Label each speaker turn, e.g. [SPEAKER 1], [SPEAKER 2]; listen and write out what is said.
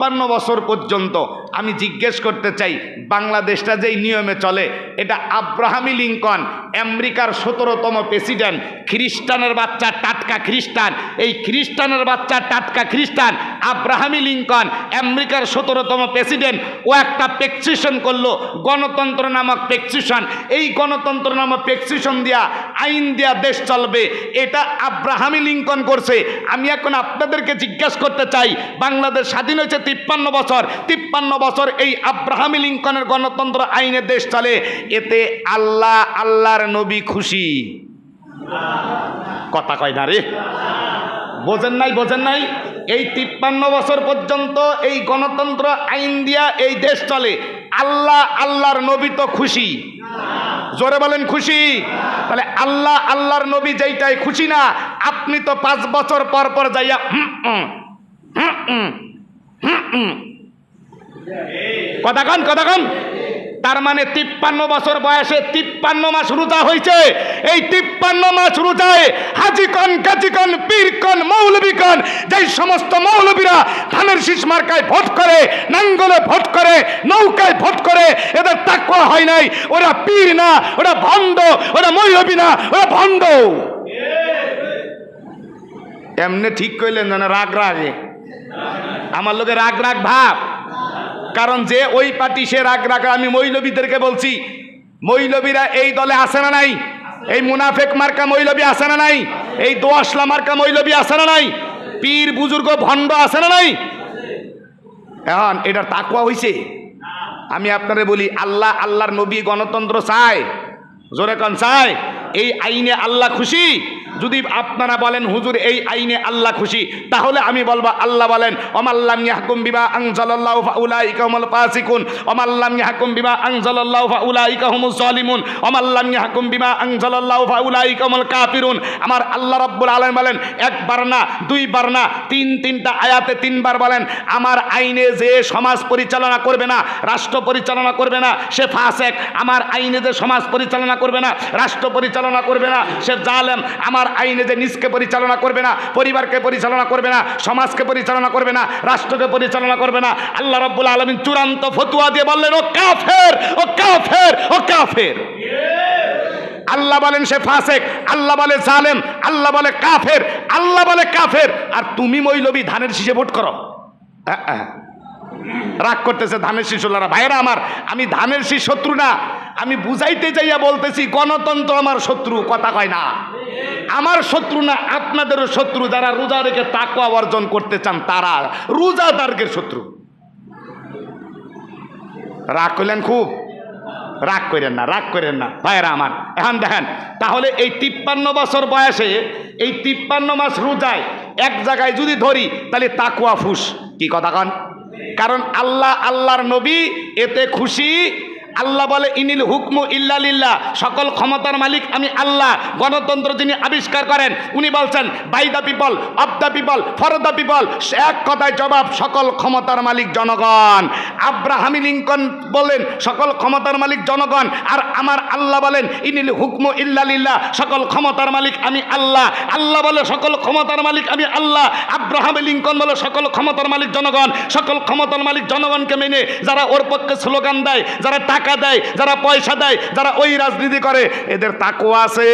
[SPEAKER 1] তিপ্পান্ন বছর পর্যন্ত আমি জিজ্ঞেস করতে চাই, বাংলাদেশটা যেই নিয়মে চলে, এটা আব্রাহামি লিঙ্কন, আমেরিকার সতেরোতম প্রেসিডেন্ট, খ্রিস্টানের বাচ্চা টাটকা খ্রিস্টান, এই খ্রিস্টানের বাচ্চা টাটকা খ্রিস্টান আব্রাহামি লিঙ্কন, আমেরিকার সতেরোতম প্রেসিডেন্ট, ও একটা পেক্সিশন করল, গণতন্ত্র নামক পেক্সিশন এই গণতন্ত্র নামক পেক্সিশন দিয়া আইন দেয়া দেশ চলবে, এটা আব্রাহামি লিঙ্কন করছে। আমি এখন আপনাদেরকে জিজ্ঞাসা করতে চাই, বাংলাদেশ স্বাধীন হয়েছে তিপ্পান্ন বছর। তিপ্পান্ন বছর এই আব্রাহামি লিঙ্কনের গণতন্ত্র আইনে দেশ চলে, এতে আল্লাহ আল্লাহর নবী খুশি। কথা কয় না রে। বোঝেন নাই বোঝেন নাই? এই তিপ্পান্ন বছর পর্যন্ত এই গণতন্ত্র আইন দিয়া এই দেশ চলে, আল্লাহ আল্লাহর নবী তো খুশি। জোরে বলেন খুশি তাহলে আল্লাহ আল্লাহর নবী যেইটাই খুশি না, আপনি তো পাঁচ বছর পর পর যাইয়া। কথা কন কথা কন তার মানে তিপ্পান্ন বছর বয়সে তিপ্পান্ন মাস রোজা হয়েছে। এই তিপ্পান্ন মাস রোজায় হাজিকন গাজিকন পীরকন মৌলবীকন যেই সমস্ত মৌলবীরা ধানের শীষ মার্কায় ভোট করে, নাঙ্গলে ভোট করে, নৌকায় ভোট করে, এদের তাকুয়া হয় নাই। ওরা পীর না, ওরা ভণ্ড, ওরা মৌলবী না, ওরা ভণ্ড। এমনি ঠিক কইলেন না রাগ রাগে। আমার লোকে রাগ রাগ ভাব। কারণ যে ওই পার্টি সে রাগ রাগ, আমি মৌলবীদেরকে বলছি, মৌলবীরা এই দলে আসে না নাই? এই মুনাফেক মার্কা মৌলবী আসে না নাই? এই দোয়াশলা মার্কা মৌলবী আসে না নাই? পীর বুজুর্গ ভণ্ড আসে না নাই? এখন এটার তাকুয়া হইছে? আমি আপনারে বলি, আল্লাহ আল্লাহর নবী গণতন্ত্র চায়। জোরে কন, চায়। এই আইনে আল্লাহ খুশি? যদি আপনারা বলেন, হুজুর, এই আইনে আল্লাহ খুশি, তাহলে আমি বলব, আল্লাহ বলেন অমাল্লাম ইয়াহকুম বিমা আনজালাল্লাহু ফাউলাইকা হুমুল ফাসিকুন অমাল্লাম ইয়াহকুম বিমা আনজালাল্লাহু ফাউলাইকা হুমুজ জালিমুন অমাল্লাম ইয়াহকুম বিমা আনজালাল্লাহু ফাউলাইকা হুমুল কাফিরুন, আমার আল্লাহ রাব্বুল আলামিন বলেন একবার না দুইবার না, তিন তিনটা আয়াতে তিনবার বলেন, আমার আইনে যে সমাজ পরিচালনা করবে না, রাষ্ট্র পরিচালনা করবে না, সে ফাসেক, আমার আইনে যে সমাজ পরিচালনা করবে না, রাষ্ট্র পরিচালনা করবে না, সে জালেম, আমার আইনে যে নিজকে পরিচালনা করবে না পরিবারকে পরিচালনা করবে না সমাজকে পরিচালনা করবে না রাষ্ট্রকে পরিচালনা করবে না আল্লাহ রব্বুল আলমিন চূড়ান্ত ফতুয়া দিয়ে বললেন ও কাফের ও কাফের ও কাফের। আল্লাহ বলেন সে ফাসেক আল্লাহ বলে জালেম আল্লাহ বলে কাফের আল্লাহ বলে কাফের। আর তুমি মৈলবী ধানের শীষে ভোট করো। আহ, আহ। রাগ করতেছে ধানের শিশুলারা ভাইরা আমার আমি ধানের শীষ শত্রু না। আমি বুঝাইতে যাইয়া বলতেছি, গণতন্ত্র আমার শত্রু, কথা কয় না। আমার শত্রু না, আপনাদেরও শত্রু, যারা রোজা রেখে তাকুয়া অর্জন করতে চান, তারা রোজা রোজাদারকে শত্রু। রাগ করলেন খুব? রাগ করেন না, রাগ করেন না। ভাইরা আমার, এখন দেখেন, তাহলে এই তিপ্পান্ন বছর বয়সে, এই তিপ্পান্ন মাস রোজায় এক জায়গায় যদি ধরি, তাহলে তাকুয়া ফুস। কি কথা কন? কারণ আল্লাহ, আল্লাহর নবী, এতে খুশি আল্লাহ বলে, ইনিল হুকমু ইল্লালিল্লাহ। সকল ক্ষমতার মালিক আমি আল্লাহ। গণতন্ত্র যিনি আবিষ্কার করেন, উনি বলছেন, by the people, of the people, for the people. এক কথায় জবাব, সকল ক্ষমতার মালিক জনগণ। আব্রাহামি লিঙ্কন বলেন, সকল ক্ষমতার মালিক জনগণ। আর আমার আল্লাহ বলেন, ইনিল হুকমু ইল্লালিল্লাহ। সকল ক্ষমতার মালিক আমি আল্লাহ। আল্লাহ বলে, সকল ক্ষমতার মালিক আমি আল্লাহ। আব্রাহামি লিঙ্কন বলে, সকল ক্ষমতার মালিক জনগণ। সকল ক্ষমতার মালিক জনগণকে মেনে, যারা ওর পক্ষে স্লোগান দেয়, যারা টাকা দেয় যারা পয়সা দেয় যারা ওই রাজনীতি করে এদের তাকু আছে।